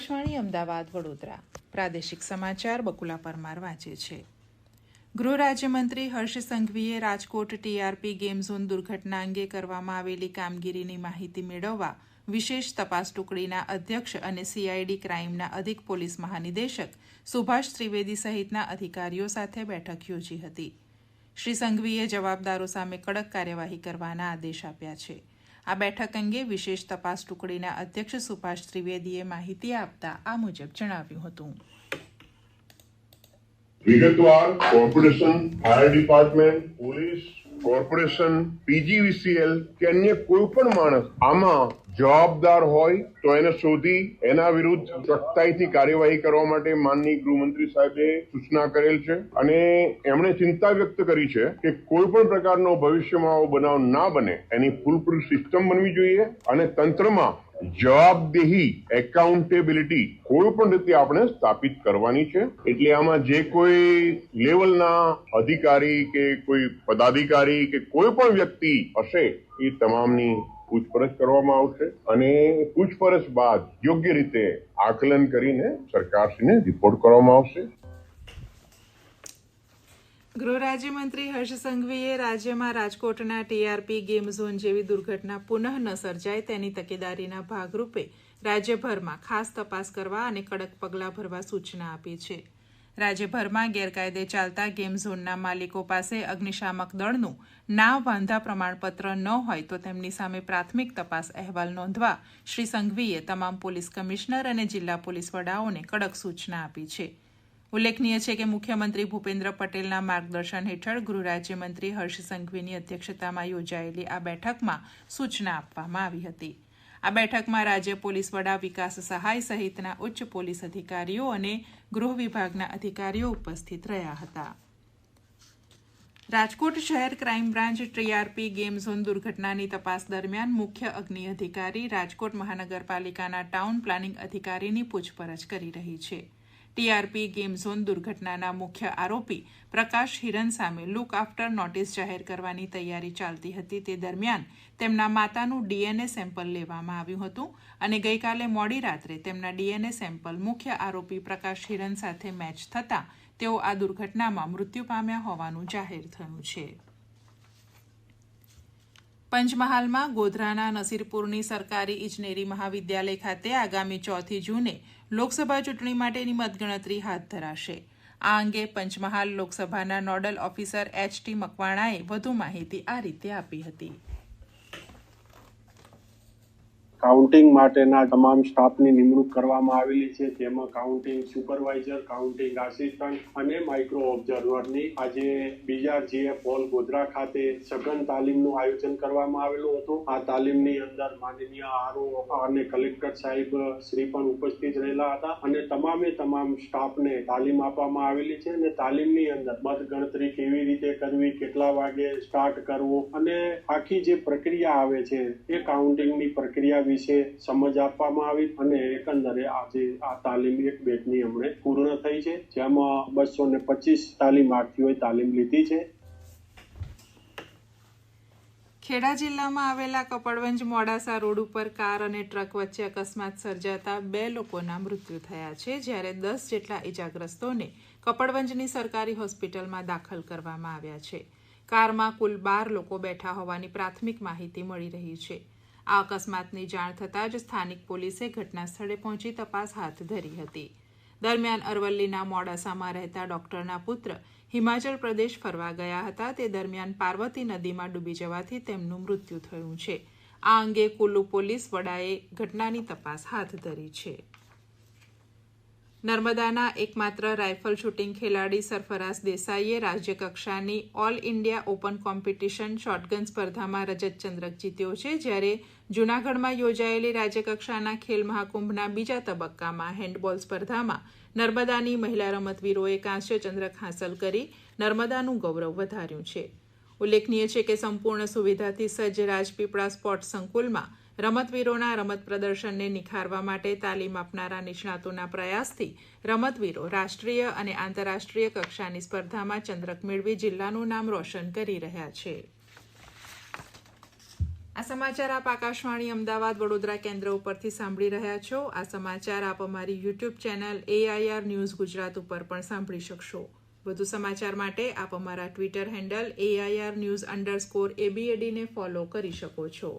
આકાશવાણી, અમદાવાદ, વડોદરા. પ્રાદેશિક સમાચાર બકુલા પરમાર વાંચે છે. ગૃહ રાજ્યમંત્રી હર્ષ સંઘવીએ રાજકોટ ટીઆરપી ગેમ ઝોન દુર્ઘટના અંગે કરવામાં આવેલી કામગીરીની માહિતી મેળવવા વિશેષ તપાસ ટુકડીના અધ્યક્ષ અને સીઆઈડી ક્રાઇમના અધિક પોલીસ મહાનિદેશક સુભાષ ત્રિવેદી સહિતના અધિકારીઓ સાથે બેઠક યોજી હતી. શ્રી સંઘવીએ જવાબદારો સામે કડક કાર્યવાહી કરવાના આદેશ આપ્યા છે. આ બેઠક અંગે વિશેષ તપાસ ટુકડીના અધ્યક્ષ સુભાષ ત્રિવેદીએ માહિતી આપતા આ મુજબ જણાવ્યું હતું. વિગતવાર corporation, fire department, police, corporation, PGVCL કે અન્ય કોઈ પણ માણસ આમાં જવાબદાર હોય તો એને શોધી એના વિરુદ્ધ સખ્તાઈથી કાર્યવાહી કરવા માટે માનનીય ગૃહમંત્રી સાહેબે સૂચના કરેલ છે. અને એમણે ચિંતા વ્યક્ત કરી છે કે કોઈ પણ પ્રકારનો ભવિષ્યમાં આવો બનાવ ના બને, એની ફૂલપ્રૂફ સિસ્ટમ બનવી જોઈએ અને તંત્રમાં જવાબદેહી એકાઉન્ટેબિલિટી કોઈ પણ રીતે આપણે સ્થાપિત કરવાની છે. એટલે આમાં જે કોઈ લેવલના અધિકારી કે કોઈ પદાધિકારી કે કોઈ પણ વ્યક્તિ હશે એ તમામની પૂછપરછ કરવામાં આવશે અને પૂછપરછ બાદ યોગ્ય રીતે આકલન કરીને સરકારશ્રીને રિપોર્ટ કરવામાં આવશે. ગૃહ રાજ્યમંત્રી હર્ષ સંઘવીએ રાજ્યમાં રાજકોટના ટીઆરપી ગેમ ઝોન જેવી દુર્ઘટના પુનઃ ન સર્જાય તેની તકેદારીના ભાગરૂપે રાજ્યભરમાં ખાસ તપાસ કરવા અને કડક પગલાં ભરવા સૂચના આપી છે. રાજ્યભરમાં ગેરકાયદે ચાલતા ગેમ ઝોનના માલિકો પાસે અગ્નિશામક દળનું નામ વાંધા પ્રમાણપત્ર ન હોય તો તેમની સામે પ્રાથમિક તપાસ અહેવાલ નોંધવા શ્રી સંઘવીએ તમામ પોલીસ કમિશનર અને જિલ્લા પોલીસ વડાઓને કડક સૂચના આપી છે. ઉલ્લેખનીય છે કે મુખ્યમંત્રી ભૂપેન્દ્ર પટેલના માર્ગદર્શન હેઠળ ગૃહ રાજ્યમંત્રી હર્ષ સંઘવીની અધ્યક્ષતામાં યોજાયેલી આ બેઠકમાં સૂચના આપવામાં આવી હતી. આ બેઠકમાં રાજ્ય પોલીસ વડા વિકાસ સહાય સહિતના ઉચ્ચ પોલીસ અધિકારીઓ અને ગૃહ વિભાગના અધિકારીઓ ઉપસ્થિત રહ્યા હતા. રાજકોટ શહેર crime branch TRP game zone દુર્ઘટનાની તપાસ દરમિયાન મુખ્ય અગ્નિ અધિકારી રાજકોટ મહાનગરપાલિકાના ટાઉન પ્લાનિંગ અધિકારીની પૂછપરછ કરી રહી છે. ટીઆરપી ગેમ ઝોન દુર્ઘટનાના મુખ્ય આરોપી પ્રકાશ હિરન સામે લુક આફ્ટર નોટિસ જાહેર કરવાની તૈયારી ચાલતી હતી. તે દરમિયાન તેમના માતાનું ડીએનએ સેમ્પલ લેવામાં આવ્યું હતું અને ગઈકાલે મોડી રાત્રે તેમના ડીએનએ સેમ્પલ મુખ્ય આરોપી પ્રકાશ હિરન સાથે મેચ થતાં તેઓ આ દુર્ઘટનામાં મૃત્યુ પામ્યા હોવાનું જાહેર થયું છે. પંચમહાલમાં ગોધરાના નસીરપુરની સરકારી ઇજનેરી મહાવિદ્યાલય ખાતે આગામી ચોથી જૂને લોકસભા ચૂંટણી માટેની મતગણતરી હાથ ધરાશે. આ અંગે પંચમહાલ લોકસભાના નોડલ ઓફિસર એચ ટી મકવાણાએ વધુ માહિતી આ રીતે આપી હતી. કાઉન્ટિંગ માટેના તમામ સ્ટાફની નિમણૂક કરવામાં આવેલી છે. તેમાં કાઉન્ટિંગ સુપરવાઇઝર કાઉન્ટિંગ આસિસ્ટન્ટ અને માઇક્રો ઓબ્ઝર્વરની આજે બીજા જીએફ હોલ ગોધરા ખાતે સઘન તાલીમનું આયોજન કરવામાં આવેલું હતું. આ તાલીમની અંદર માનનીય આરઓ અને કલેક્ટર સાહેબ શ્રી પણ ઉપસ્થિત રહેલા હતા અને તમામે તમામ સ્ટાફને તાલીમ આપવામાં આવેલી છે અને તાલીમની અંદર મતગણતરી કેવી રીતે કરવી, કેટલા વાગે સ્ટાર્ટ કરવું અને આખી જે પ્રક્રિયા આવે છે એ કાઉન્ટિંગની પ્રક્રિયા વિશે સમજ આપવામાં આવી અને એકંદરે આજે આ તાલીમ એક બેચની હમણે પૂર્ણ થઈ છે, જેમાં બસો ને પચીસ તાલીમાર્થીઓએ તાલીમ લીધી છે. ખેડા જિલ્લામાં આવેલા કપડવંજ મોડાસા રોડ ઉપર કાર અને ટ્રક વચ્ચે અકસ્માત સર્જાતા બે લોકોના મૃત્યુ થયા છે, જ્યારે દસ જેટલા ઇજાગ્રસ્તોને કપડવંજની સરકારી હોસ્પિટલમાં દાખલ કરવામાં આવ્યા છે. કારમાં કુલ બાર લોકો બેઠા હોવાની પ્રાથમિક માહિતી મળી રહી છે. આ અકસ્માતની જાણ થતાં જ સ્થાનિક પોલીસે ઘટના સ્થળે પહોંચી તપાસ હાથ ધરી હતી. દરમિયાન અરવલ્લીના મોડાસામાં રહેતા ડોક્ટરના પુત્ર હિમાચલ પ્રદેશ ફરવા ગયા હતા. તે દરમિયાન પાર્વતી નદીમાં ડૂબી જવાથી તેમનું મૃત્યુ થયું છે. આ અંગે કુલ્લુ પોલીસ વડાએ ઘટનાની તપાસ હાથ ધરી છે. નર્મદાના એકમાત્ર રાઇફલ શૂટિંગ ખેલાડી સરફરાઝ દેસાઈએ રાજ્યકક્ષાની all India open competition shotgun સ્પર્ધામાં રજત ચંદ્રક જીત્યો છે, જ્યારે જૂનાગઢમાં યોજાયેલી રાજ્યકક્ષાના ખેલ મહાકુંભના બીજા તબક્કામાં હેન્ડબોલ સ્પર્ધામાં નર્મદાની મહિલા રમતવીરોએ કાંસ્ય ચંદ્રક હાંસલ કરી નર્મદાનું ગૌરવ વધાર્યું છે. ઉલ્લેખનીય છે કે સંપૂર્ણ સુવિધાથી સજ્જ રાજપીપળા સ્પોર્ટ સંકુલમાં રમતવીરોના રમત પ્રદર્શનને નિખારવા માટે તાલીમ આપનારા નિષ્ણાતોના પ્રયાસથી રમતવીરો રાષ્ટ્રીય અને આંતરરાષ્ટ્રીય કક્ષાની સ્પર્ધામાં ચંદ્રક મેળવી જિલ્લાનું નામ રોશન કરી રહ્યા છે. આ સમાચાર આપ આકાશવાણી અમદાવાદ વડોદરા કેન્દ્ર ઉપરથી સાંભળી રહ્યા છો. આ સમાચાર આપ અમારી YouTube channel AIR news Gujarat ઉપર પણ સાંભળી શકશો. વધુ સમાચાર માટે આપ અમારા Twitter handle AIR news underscore એબીએડીને follow કરી શકો છો.